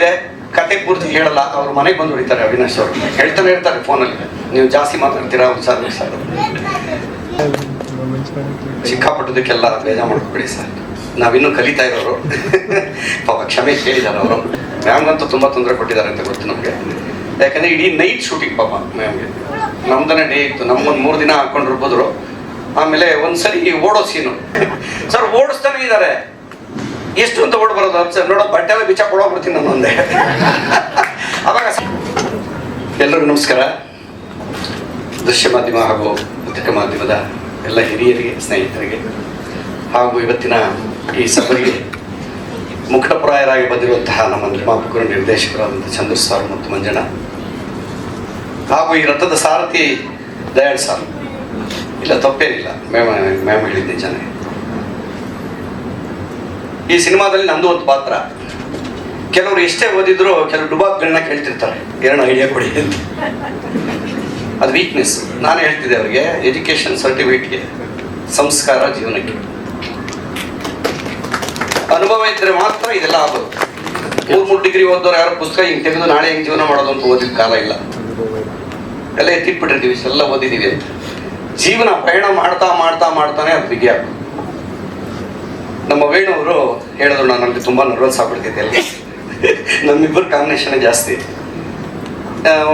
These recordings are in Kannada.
ಆಗಿದೆ ಕತೆ ಪೂರ್ತಿ ಹೇಳಲ್ಲ, ಅವ್ರ ಮನೆಗೆ ಬಂದು ಹೊಡಿತಾರೆ ಅವಿನಾಶ್ ಅವರು. ಹೇಳ್ತಾನೆ ಇರ್ತಾರೆ ಫೋನಲ್ಲಿ. ನೀವು ಜಾಸ್ತಿ ಮಾತಾಡ್ತೀರಾ ಸರ್ ಸರ್ ಸಿಕ್ಕಾಪಟ್ಟದಕ್ಕೆಲ್ಲ ಬೇಜಾರು ಮಾಡ್ಕೊಬೇಡಿ ಸರ್. ನಾವಿನ್ನೂ ಕಲಿತಾ ಇರೋರು. ಪಾಪ ಕ್ಷಮೆ ಕೇಳಿದ್ದಾರೆ ಅವರು. ಮ್ಯಾಮ್ಗಂತೂ ತುಂಬ ತೊಂದರೆ ಕೊಟ್ಟಿದ್ದಾರೆ ಅಂತ ಗೊತ್ತು ನಮಗೆ. ಯಾಕಂದ್ರೆ ಇಡೀ ನೈಟ್ ಶೂಟಿಂಗ್ ಪಾಪ ಮ್ಯಾಮ್ಗೆ ನಮ್ದನೇ ಡೇ ಇತ್ತು. ನಮ್ಮೊಂದು ಮೂರು ದಿನ ಹಾಕೊಂಡಿರ್ಬೋದ್ರು ಆಮೇಲೆ ಒಂದ್ಸರಿ ಓಡೋ ಸೀನು ಸರ್, ಓಡಿಸ್ತಾನೆ ಇದ್ದಾರೆ. ಎಷ್ಟು ಅಂತ ಬರೋದು ಸರ್. ನೋಡೋ, ಬಟ್ಟೆ ಎಲ್ಲ ಬಿಚ್ಚ ಕೊಡೋಗ್ಬಿಡ್ತೀನಿ ನಾನು ಒಂದೇ ಅವಾಗ ಎಲ್ಲರಿಗೂ ನಮಸ್ಕಾರ. ದೃಶ್ಯ ಮಾಧ್ಯಮ ಹಾಗೂ ಪತ್ರಿಕ ಮಾಧ್ಯಮದ ಎಲ್ಲ ಹಿರಿಯರಿಗೆ, ಸ್ನೇಹಿತರಿಗೆ ಹಾಗೂ ಇವತ್ತಿನ ಈ ಸಭೆಗೆ ಮುಖಪ್ರಾಯರಾಗಿ ಬಂದಿರುವಂತಹ ನಮ್ಮ ನಿರ್ಮಾಪಕರು ನಿರ್ದೇಶಕರಾದಂಥ ಚಂದ್ರ ಸಾರ್ ಮತ್ತು ಮಂಜಣ್ಣ ಹಾಗೂ ಈ ರಥದ ಸಾರಥಿ ದಯಾಳ್ ಸಾರ್. ಇಲ್ಲ, ತಪ್ಪೇನಿಲ್ಲ. ಮ್ಯಾಮ್ ಮ್ಯಾಮ್ ಹೇಳಿದ್ದೆ ನಿಜಾನೇ. ಈ ಸಿನಿಮಾದಲ್ಲಿ ನಂದು ಒಂದು ಪಾತ್ರ. ಕೆಲವರು ಎಷ್ಟೇ ಓದಿದ್ರು ಕೆಲವು ಡುಬಾಕ್ಗಳನ್ನ ಕೇಳ್ತಿರ್ತಾರೆ. ಏನೋ ಐಡಿಯಾ ಕೊಡಿ ಅದು ವೀಕ್ನೆಸ್ ನಾನು ಹೇಳ್ತಿದ್ದೆ ಅವರಿಗೆ ಎಜುಕೇಷನ್ ಸರ್ಟಿಫಿಕೇಟ್ಗೆ ಸಂಸ್ಕಾರ ಜೀವನಕ್ಕೆ. ಅನುಭವ ಇದ್ರೆ ಮಾತ್ರ ಇದೆಲ್ಲ ಆಗೋದು. ಮೂರು ಮೂರು ಡಿಗ್ರಿ ಓದೋರು ಯಾರು ಪುಸ್ತಕ ಹಿಂಗೆ ತೆಗೆದು ನಾಳೆ ಹೆಂಗೆ ಜೀವನ ಮಾಡೋದು ಅಂತ ಓದಿದ ಕಾಲ ಇಲ್ಲ. ಎಲ್ಲ ಎತ್ತಿಟ್ಬಿಟ್ಟಿರ್ತೀವಿ, ಇಷ್ಟೆಲ್ಲ ಓದಿದ್ದೀವಿ ಅಂತ ಜೀವನ ಪ್ರಯಾಣ ಮಾಡ್ತಾ ಮಾಡ್ತಾ, ಮಾಡ್ತಾನೆ ಅದು ಬಿಗಿ ನಮ್ಮ ವೇಣು ಅವರು ಹೇಳಿದ್ರು ನಾನು ನನಗೆ ತುಂಬ ನರ್ವಸ್ ಆಗ್ಬಿಡ್ತಿದ್ದೆ ನಮ್ಮಿಬ್ಬರು ಕಾಂಬಿನೇಷನ್ ಜಾಸ್ತಿ.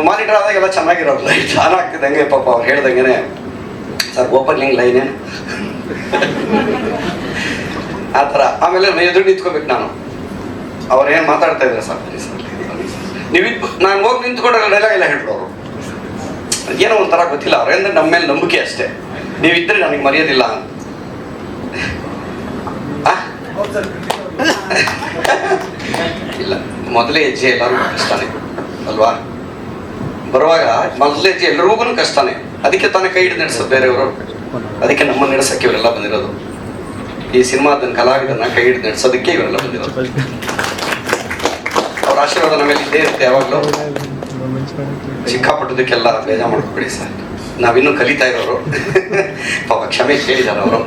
ಮಾನಿಟರ್ ಆದಾಗೆಲ್ಲ ಚೆನ್ನಾಗಿರೋದು ಲೈಟ್ ಆನ್ ಆಗ್ತಿದ್ದಂಗೆ ಪಾಪ ಅವ್ರು ಹೇಳ್ದಂಗೆ ಸರ್ ಓಪನಿಂಗ್ ಲೈನ್ ಏನು? ಆ ಥರ. ಆಮೇಲೆ ಎದುರು ನಿಂತ್ಕೋಬೇಕು ನಾನು. ಅವ್ರು ಏನು ಮಾತಾಡ್ತಾ ಇದ್ದಾರೆ ಸರ್? ನೀವು ನಾನು ಹೋಗಿ ನಿಂತ್ಕೊಂಡ್ರೆ ಡೈಲಾಗ್ ಎಲ್ಲ ಹೇಳ್ರು ಅವರು. ಏನೋ ಒಂಥರ ಗೊತ್ತಿಲ್ಲ ಅವ್ರೇಂದ್ರೆ ನಮ್ಮ ಮೇಲೆ ನಂಬಿಕೆ ಅಷ್ಟೇ. ನೀವಿದ್ರೆ ನನಗೆ ಮರೆಯೋದಿಲ್ಲ ಅಂತ? ಇಲ್ಲ, ಮೊದಲೇ ಹೆಜ್ಜೆ ಎಲ್ಲರೂ ಕಷ್ಟನೇ, ಅಲ್ವಾ? ಬರುವಾಗ ಮೊದಲೇ ಹೆಜ್ಜೆ ಎಲ್ಲರಿಗೂ ಕಷ್ಟನೇ. ಅದಕ್ಕೆ ತಾನೇ ಕೈ ಹಿಡಿದು ನಡೆಸೋದು ಬೇರೆಯವರು. ಅದಕ್ಕೆ ನಮ್ಮ ನಡೆಸಕ್ಕೆ ಇವರೆಲ್ಲ ಬಂದಿರೋದು. ಈ ಸಿನಿಮಾದ ಕಲಾವಿದನ್ನ ಕೈ ಹಿಡಿದು ನಡೆಸೋದಕ್ಕೆ ಇವರೆಲ್ಲ ಬಂದಿರೋದು. ಅವ್ರ ಆಶೀರ್ವಾದ ನಮ್ಮಲ್ಲಿ ಮೇಲೆ ಇದ್ದೇ ಇರುತ್ತೆ ಯಾವಾಗಲೂ. ಸಿಕ್ಕಾಪಟ್ಟದಕ್ಕೆಲ್ಲ ಬೇಜಾರು ಮಾಡ್ಕೊಬೇಡಿ ಸರ್. ನಾವಿನ್ನೂ ಕಲಿತಾ ಇರೋರು. ಪಾಪ ಕ್ಷಮೆ ಕೇಳಿದಾರೆ ಅವರು.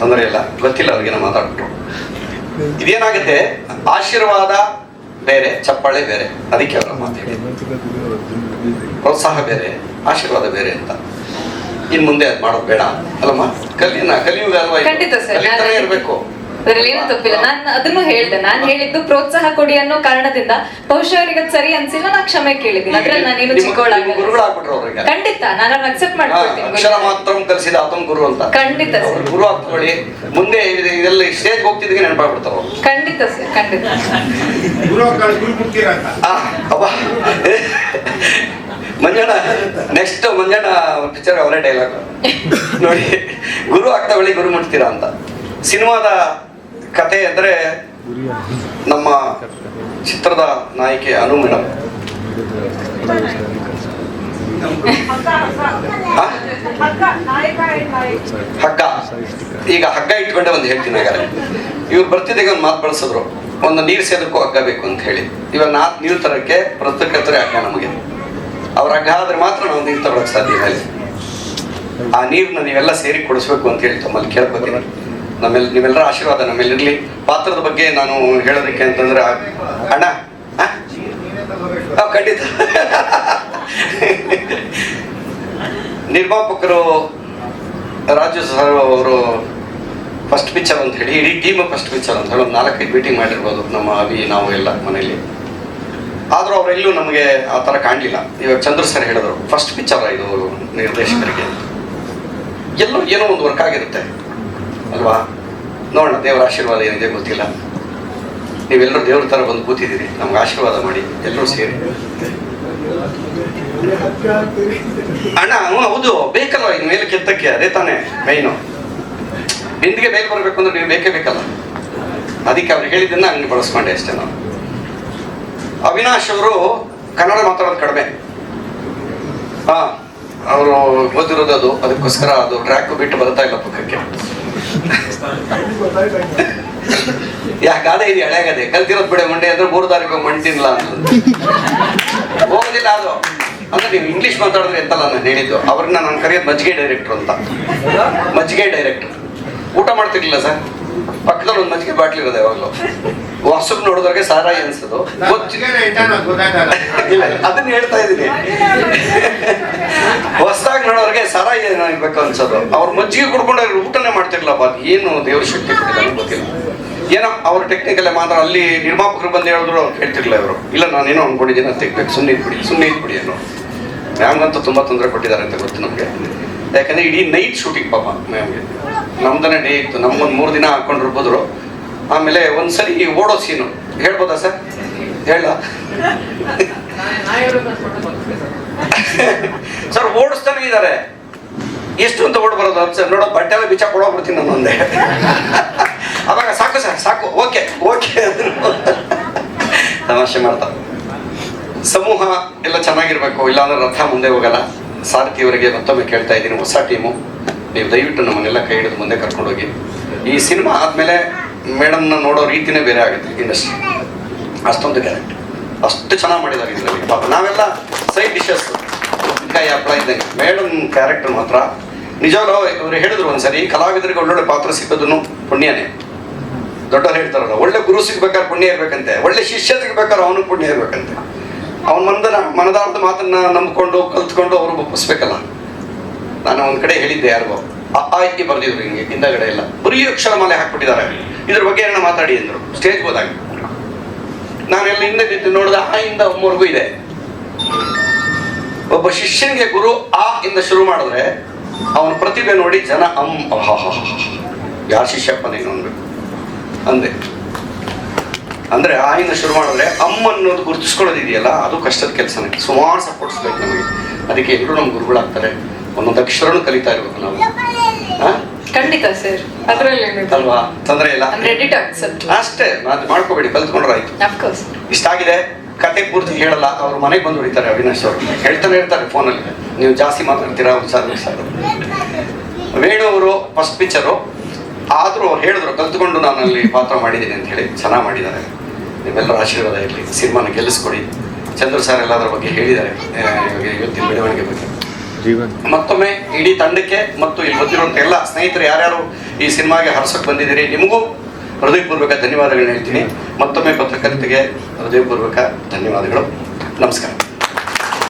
ತೊಂದರೆ ಇಲ್ಲ. ಗೊತ್ತಿಲ್ಲ ಅವ್ರಿಗೆ ನಾವು ಮಾತಾಡ್ಬಿಟ್ರು. ಇದೇನಾಗುತ್ತೆ? ಆಶೀರ್ವಾದ ಬೇರೆ ಚಪ್ಪಾಳೆ ಬೇರೆ. ಅದಕ್ಕೆ ಅವರ ಮಾತು ಹೇಳಿದ್ದು. ಪ್ರೋತ್ಸಾಹ ಬೇರೆ ಆಶೀರ್ವಾದ ಬೇರೆ ಅಂತ. ಇನ್ ಮುಂದೆ ಅದ್ ಮಾಡೋದು ಬೇಡ. ಅಲ್ಲಮ್ಮ? ಕಲಿಯನ ಕಲಿಯುಗ ಅಲ್ವಾ ಇರ್ಬೇಕು. ಅದ್ರಲ್ಲಿ ಏನು ತಪ್ಪಿಲ್ಲ. ನಾನು ಅದನ್ನು ಹೇಳ್ದೆ. ನಾನು ಹೇಳಿದ್ದು ಪ್ರೋತ್ಸಾಹ ಕೊಡಿ ಅನ್ನೋ ಕಾರಣದಿಂದ ಬಹುಶಃ ಅವರಿಗೆ ಅದು ಸರಿ ಅನ್ಸಿಲ್ಲ ನಾನು ಕ್ಷಮೆ ಕೇಳಿದ್ದೀನಿ. ಅದ್ರಲ್ಲಿ ನಾನೇನು ಅವ್ರಿಗೆ. ಖಂಡಿತ. ನಾನು ಅವ್ರನ್ನ ಅಕ್ಸೆಪ್ಟ್ ಮಾಡ್ಕೊಳ್ತೀನಿ ಅಕ್ಷರ ಮಾತ್ರ ಕಲಿಸಿದ ಆತಂ ಗುರು ಅಂತ. ಖಂಡಿತ ಸರ್. ಅವ್ರು ಗುರು ಆಗ್ಕೊಳ್ಳಿ ಮುಂದೆ ಇದು- ಇದೆಲ್ಲ ಸ್ಟೇಜ್ ಹೋಗ್ತಿದ್ದಕ್ಕೆ ನೆನಪಾಗ್ಬಿಡ್ತಾವ. ಖಂಡಿತ ಸರ್ ಖಂಡಿತ. ಗುರು ಗುರು ಮುಖ್ಯರಂತ ಆ, ಅಬ್ಬಾ. ಮಂಜಣ್ಣ ನೆಕ್ಸ್ಟ್ ಮಂಜಣ್ಣ ಪಿಕ್ಚರ್ ಅವರೇ ಡೈಲಾಗ್ ನೋಡಿ ಗುರು ಆಗ್ತಾ ಬಳಿ ಗುರು ಮುಟ್ತೀರಾ ಅಂತ. ಸಿನಿಮಾದ ಕತೆ ಅಂದರೆ ನಮ್ಮ ಚಿತ್ರದ ನಾಯಕಿ ಅನು ಮೇಡಮ್. ಹಗ್ಗ. ಈಗ ಹಗ್ಗ ಇಟ್ಕೊಂಡೆ ಒಂದು ಹೇಳ್ತೀನಿ ಹಾಗಾದ್ರೆ. ಇವ್ರು ಬರ್ತಿದ್ದಾಗ ಒಂದು ಮಾತು ಬಳಸಿದ್ರು. ಒಂದು ನೀರು ಸೇದಕ್ಕೂ ಹಗ್ಗ ಬೇಕು ಅಂತ ಹೇಳಿ. ಇವಾಗ ನಾ ನೀರು ತರಕ್ಕೆ ಪ್ರಸ್ತುತರೆ ಹಗ್ಗ ನಮಗೆ. ಅವ್ರ ಹಗ್ಗ ಆದ್ರೆ ಮಾತ್ರ ನಾವು ನೀರು ತಗೊಳಕ್ ಸಾಧ್ಯ ಆ ನೀರನ್ನ ನೀವೆಲ್ಲ ಸೇರಿ ಕೊಡಿಸ್ಬೇಕು ಅಂತ ಹೇಳಿ ತಮ್ಮಲ್ಲಿ ಕೇಳ್ಕೊತೀನಿ. ನಮ್ಮೆಲ್ಲ ನಿಮ್ಮೆಲ್ಲರ ಆಶೀರ್ವಾದ ನಮ್ಮೆಲ್ಲಿರಲಿ. ಪಾತ್ರದ ಬಗ್ಗೆ ನಾನು ಹೇಳೋದಕ್ಕೆ ಅಂತಂದ್ರೆ, ಅಣ್ಣ ಖಂಡಿತ. ನಿರ್ಮಾಪಕರು ರಾಜು ಸರ್ ಅವರು ಫಸ್ಟ್ ಪಿಕ್ಚರ್ ಅಂತ ಹೇಳಿ, ಇಡೀ ಟೀಮ್ ಫಸ್ಟ್ ಪಿಕ್ಚರ್ ಅಂತ ಹೇಳಿ ನಾಲ್ಕೈದು ಮೀಟಿಂಗ್ ಮಾಡಿರ್ಬೋದು ನಮ್ಮ ಅಭಿ, ನಾವು ಎಲ್ಲ ಮನೆಯಲ್ಲಿ. ಆದರೂ ಅವರೆಲ್ಲೂ ನಮಗೆ ಆ ಥರ ಕಾಣಲಿಲ್ಲ. ಇವಾಗ ಚಂದ್ರ ಸರ್ ಹೇಳಿದ್ರು ಫಸ್ಟ್ ಪಿಕ್ಚರ್ ಇದು ನಿರ್ದೇಶಕರಿಗೆ ಎಲ್ಲರೂ ಏನೋ ಒಂದು ವರ್ಕ್ ಆಗಿರುತ್ತೆ. ಅಲ್ವಾ ನೋಡೋಣ, ದೇವರ ಆಶೀರ್ವಾದ ಏನಿದೆ ಗೊತ್ತಿಲ್ಲ. ನೀವೆಲ್ಲರೂ ದೇವ್ರ ಥರ ಬಂದು ಕೂತಿದ್ದೀರಿ. ನಮ್ಗೆ ಆಶೀರ್ವಾದ ಮಾಡಿ, ಎಲ್ಲರೂ ಸೇರಿ. ಅಣ್ಣ ಹೌದು, ಬೇಕಲ್ಲ, ಇನ್ನು ಮೇಲೆ ಕೆತ್ತಕ್ಕೆ, ಅದೇ ತಾನೇ ಮೈನು ಬಿಂದಿಗೆ ಮೇಲೆ ಬರಬೇಕು ಅಂದ್ರೆ ನೀವು ಬೇಕೇ ಬೇಕಲ್ಲ. ಅದಕ್ಕೆ ಅವ್ರು ಹೇಳಿದ್ದನ್ನ ಹಂಗೆ ಬಳಸ್ಕೊಂಡೆ ಅಷ್ಟೇ ನಾನು. ಅವಿನಾಶ್ ಅವರು ಕನ್ನಡ ಮಾತಾಡೋದು ಕಡಿಮೆ. ಹಾ, ಅವರು ಓದಿರೋದು ಅದು, ಅದಕ್ಕೋಸ್ಕರ ಅದು ಟ್ರ್ಯಾಕ್ ಬಿಟ್ಟು ಬರ್ತಾ ಇಲ್ಲ ಪಕ್ಕಕ್ಕೆ. ಯಾಕಾದೆ ಇದು ಎಳೆಗದೆ ಕಲ್ತಿರೋದ್ ಬಿಡೆ ಮಂಡೆ ಅಂದ್ರೆ ಮೂರು ತಾರೀಕು ಮಣ್ಣು ಅಂತ ಹೋಗೋದಿಲ್ಲ ಅದು. ಅಂದ್ರೆ ನೀವು ಇಂಗ್ಲಿಷ್ ಮಾತಾಡಿದ್ರೆ ಎಂತಲ್ಲ ನಾನು ಹೇಳಿದ್ದು? ಅವ್ರನ್ನ ನಾನು ಕರೆಯೋದು ಮಜ್ಜಿಗೆ ಡೈರೆಕ್ಟ್ರು ಅಂತ. ಮಜ್ಜಿಗೆ ಡೈರೆಕ್ಟ್ರು ಊಟ ಮಾಡ್ತಿರ್ಲಿಲ್ಲ ಸರ್. ಪಕ್ಕದಲ್ಲಿ ಒಂದು ಮಜ್ಜಿಗೆ ಬಾಟ್ಲಿ ಇರೋದು ಯಾವಾಗಲೂ. ವಾಟ್ಸಪ್ ನೋಡಿದ್ರಿಗೆ ಸಾರಾಯಿ ಅನ್ಸೋದು. ಅದನ್ನ ಹೇಳ್ತಾ ಇದ್ದೀನಿ. ಸಾರಾಯಿ ಏನಾಗಬೇಕು ಅನ್ಸೋದು. ಅವ್ರ ಮಜ್ಜಿಗೆ ಕುಡ್ಕೊಂಡು ಅವ್ರು ಊಟನೇ ಮಾಡ್ತಿರ್ಲಪ್ಪ ಅದು ಏನು ದೇವ್ರ ಶಕ್ತಿ ಅಂತ ಗೊತ್ತಿಲ್ಲ. ಏನೋ ಅವ್ರ ಟೆಕ್ನಿಕಲ್ಲೇ ಮಾತ್ರ ಅಲ್ಲಿ ನಿರ್ಮಾಪಕರು ಬಂದು ಹೇಳಿದ್ರು ಅವ್ರು ಕೇಳ್ತಿರ್ಲಿಲ್ಲ ಇವರು. ಇಲ್ಲ ನಾನೇನೋ ಅನ್ಕೊಂಡಿದ್ದೀನಿ ಅಂತ ತೆಗ್ಬೇಕು ಸುಮ್ಮನೆ ಇದ್ಬಿಡಿ ಸುಮ್ಮನೆ ಇದ್ಬಿಡಿ ಅನ್ನೋ. ಮ್ಯಾಮ್ಗಂತೂ ತುಂಬ ತೊಂದರೆ ಕೊಟ್ಟಿದ್ದಾರೆ ಅಂತ ಗೊತ್ತು ನಮಗೆ. ಯಾಕಂದ್ರೆ ಇಡೀ ನೈಟ್ ಶೂಟಿಂಗ್ ಪಾಪ ಮ್ಯಾಮ್ಗೆ. ನಮ್ದನೇ ಡೇ ಇತ್ತು. ನಮ್ಮೊಂದು ಮೂರು ದಿನ ಹಾಕೊಂಡಿರ್ಬೋದ್ರು. ಆಮೇಲೆ ಒಂದ್ಸರಿ ಓಡೋ ಸೀನು ಹೇಳ್ಬೋದಾ ಸರ್? ಹೇಳ. ಸರ್ ಓಡಿಸ್ತಾನೆ ಇದ್ದಾರೆ. ಎಷ್ಟು ಅಂತ ಓಡ್ ಬರೋದು ಸರ್ ನೋಡೋ ಬಟ್ಟೆ ಎಲ್ಲ ಬಿಚ್ಚ ಕೊಡೋಗ್ಬಿಡ್ತೀನಿ ನಾನು ಒಂದೇ ಅವಾಗ ಸಾಕು ಸರ್, ಸಾಕು, ಓಕೆ ಓಕೆ ತಮಾಷೆ ಮಾಡ್ತಾ. ಸಮೂಹ ಎಲ್ಲ ಚೆನ್ನಾಗಿರ್ಬೇಕು, ಇಲ್ಲಾಂದ್ರೆ ರಥ ಮುಂದೆ ಹೋಗಲ್ಲ. ಸಾರಥಿಯವರಿಗೆ ಮತ್ತೊಮ್ಮೆ ಕೇಳ್ತಾ ಇದ್ದೀನಿ, ಹೊಸ ಟೀಮು ನೀವು ದಯವಿಟ್ಟು ನಮ್ಮನ್ನೆಲ್ಲ ಕೈ ಹಿಡಿದು ಮುಂದೆ ಕರ್ಕೊಂಡೋಗಿ. ಈ ಸಿನಿಮಾ ಆದಮೇಲೆ ಮೇಡಮ್ನ ನೋಡೋ ರೀತಿನೇ ಬೇರೆ ಆಗುತ್ತೆ ಇಂಡಸ್ಟ್ರಿ ಅಷ್ಟೊಂದು ಕ್ಯಾರೆಕ್ಟ್ ಅಷ್ಟು ಚೆನ್ನಾಗಿ ಮಾಡಿದ್ದಾರೆ ಇದರಲ್ಲಿ. ಪಾಪ ನಾವೆಲ್ಲ ಸೈಡ್ ಡಿಶಸ್ ಕಾಯಿ ಹಪ್ಪಳ ಇದ್ದಂಗೆ. ಮೇಡಮ್ ಕ್ಯಾರೆಕ್ಟರ್ ಮಾತ್ರ ನಿಜವಾಗ್ಲೂ ಇವರು ಹೇಳಿದ್ರು ಒಂದ್ಸರಿ, ಕಲಾವಿದರಿಗೆ ಒಳ್ಳೊಳ್ಳೆ ಪಾತ್ರ ಸಿಕ್ಕೋದನ್ನು ಪುಣ್ಯನೇ. ದೊಡ್ಡವ್ರು ಹೇಳ್ತಾರಲ್ಲ, ಒಳ್ಳೆ ಗುರು ಸಿಗ್ಬೇಕಾದ್ರೆ ಪುಣ್ಯ ಇರ್ಬೇಕಂತೆ, ಒಳ್ಳೆ ಶಿಷ್ಯ ಸಿಗ್ಬೇಕಾದ್ರೆ ಅವನು ಪುಣ್ಯ ಇರ್ಬೇಕಂತೆ. ಅವನ ಮನದ ಮನದಾರ್ಥ ಮಾತನ್ನ ನಂಬ್ಕೊಂಡು, ಕಲ್ತ್ಕೊಂಡು ಅವ್ರು ಒಪ್ಪಿಸ್ಬೇಕಲ್ಲ. ನಾನು ಒಂದ್ ಕಡೆ ಹೇಳಿದ್ದೆ ಯಾರಿಗೋ, ಆ ಆ ಇ ಬರ್ದಿದ್ರು ಹಿಂಗೆ, ಹಿಂದಗಡೆ ಇಲ್ಲ ಬರೀ ಅಕ್ಷರ ಮಾಲೆ ಹಾಕ್ಬಿಟ್ಟಿದ್ದಾರೆ. ಇದ್ರ ಬಗ್ಗೆ ಏನೋ ಮಾತಾಡಿ ಅಂದ್ರು ಸ್ಟೇಜ್ ಹೋದಾಗ. ನಾನೆಲ್ಲ ಹಿಂದೆ ನಿಂತು ನೋಡಿದ, ಆ ಇಂದ ಒಮ್ಮವರೆಗೂ ಇದೆ. ಒಬ್ಬ ಶಿಷ್ಯನಿಗೆ ಗುರು ಆ ಇಂದ ಶುರು ಮಾಡಿದ್ರೆ ಅವನ ಪ್ರತಿಭೆ ನೋಡಿ ಜನ ಅಂ ಯಾರ ಶಿಷ್ಯಪ್ಪ ನೀನು ಅನ್ಬೇಕು? ಅಂದೆ. ಅಂದ್ರೆ ಆಯಿಂದ ಶುರು ಮಾಡಿದ್ರೆ ಅಮ್ಮ ಅನ್ನೋದು ಗುರುತಿಸ್ಕೊಳ್ಳೋದಿದೆಯಲ್ಲ ಅದು ಕಷ್ಟದ ಕೆಲಸನೇ. ಸುಮಾರು ಸಪೋರ್ಟ್ಸ್ ಬೇಕು ನಮಗೆ. ಅದಕ್ಕೆ ಎಲ್ಲರೂ ನಮ್ಮ ಗುರುಗಳಾಗ್ತಾರೆ. ಒಂದೊಂದು ಅಕ್ಷರನೂ ಕಲಿತಾ ಇರ್ಬೇಕು ನಾವು? ಖಂಡಿತ ಸರ್ ಅದರಲ್ಲಿ ಅಲ್ವಾ? ತೊಂದರೆ ಇಲ್ಲ. ಅಷ್ಟೇ. ಮಾಡ್ಕೋಬೇಡಿ ಕಲ್ತ್ಕೊಂಡ್ರೆ ಆಯ್ತು. ಇಷ್ಟ ಆಗಿದೆ ಕತೆ ಪೂರ್ತಿ ಹೇಳಲ್ಲ ಅವ್ರ ಮನೆಗೆ ಬಂದು ಹೊಡಿತಾರೆ ಅವಿನಾಶ್ ಅವರು. ಹೇಳ್ತಾನೆ ಇರ್ತಾರೆ ಫೋನಲ್ಲಿ. ನೀವು ಜಾಸ್ತಿ ಮಾತಾಡ್ತೀರಾ ಸರ್ ಸರ್ ವೇಣು ಅವರು ಫಸ್ಟ್ ಪಿಕ್ಚರು ಆದರೂ ಅವ್ರು ಹೇಳಿದ್ರು ಕಲ್ತ್ಕೊಂಡು ನಾನು ಅಲ್ಲಿ ಪಾತ್ರ ಮಾಡಿದ್ದೀನಿ ಅಂತ ಹೇಳಿ. ಚೆನ್ನಾಗಿ ಮಾಡಿದ್ದಾರೆ. ನಿಮ್ಮೆಲ್ಲರ ಆಶೀರ್ವಾದ ಇರಲಿ. ಸಿನಿಮಾನ ಗೆಲ್ಲಿಸ್ಕೊಡಿ. ಚಂದ್ರ ಸರ್ ಎಲ್ಲ ಅದ್ರ ಬಗ್ಗೆ ಹೇಳಿದ್ದಾರೆ. ಇವತ್ತಿನ ಬೆಳವಣಿಗೆ ಬಗ್ಗೆ. ಮತ್ತೊಮ್ಮೆ ಇಡೀ ತಂಡಕ್ಕೆ ಮತ್ತು ಇಲ್ಲಿ ಗೊತ್ತಿರುವಂಥ ಎಲ್ಲ ಸ್ನೇಹಿತರು ಯಾರ್ಯಾರು ಈ ಸಿನಿಮಾಗೆ ಹರಸಕ್ಕೆ ಬಂದಿದ್ದೀರಿ ನಿಮಗೂ ಹೃದಯಪೂರ್ವಕ ಧನ್ಯವಾದಗಳನ್ನ ಹೇಳ್ತೀನಿ. ಮತ್ತೊಮ್ಮೆ ಪತ್ರಕರ್ತೆಗೆ ಹೃದಯಪೂರ್ವಕ ಧನ್ಯವಾದಗಳು. ನಮಸ್ಕಾರ.